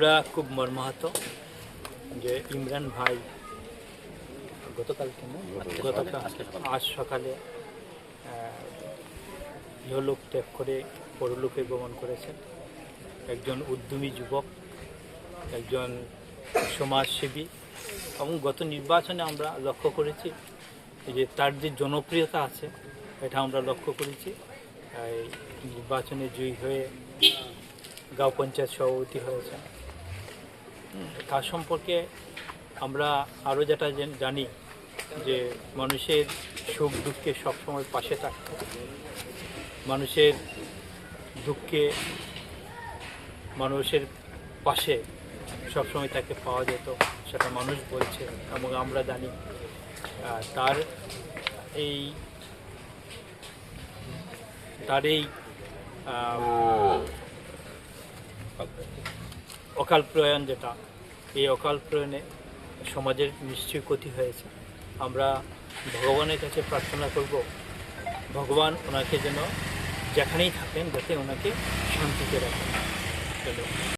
আমরা খুব মর্মাহত যে ইমরান ভাই গতকাল গতকাল আজ সকালে ইহলোক ত্যাগ করে পরলোকে গমন করেছেন। একজন উদ্যমী যুবক, একজন সমাজসেবী এবং গত নির্বাচনে আমরা লক্ষ্য করেছি যে তার যে জনপ্রিয়তা আছে, এটা আমরা লক্ষ্য করেছি। নির্বাচনে জয়ী হয়ে গাঁও পঞ্চায়েত সভাপতি হয়েছেন। তার সম্পর্কে আমরা আরও যেটা জেন- যে মানুষের সুখ দুঃখে সবসময় পাশে থাকতো মানুষের দুঃখে মানুষের পাশে সবসময় তাকে পাওয়া যেত সেটা মানুষ বলছে এবং আমরা জানি। তার এই তার এই অকাল প্রয়াণ যেটা এই অকাল প্রয়ণে সমাজের নিশ্চয়ই ক্ষতি হয়েছে। আমরা ভগবানের কাছে প্রার্থনা করব, ভগবান ওনাকে যেন যেখানেই থাকেন, যাতে ওনাকে শান্তিতে রাখেন।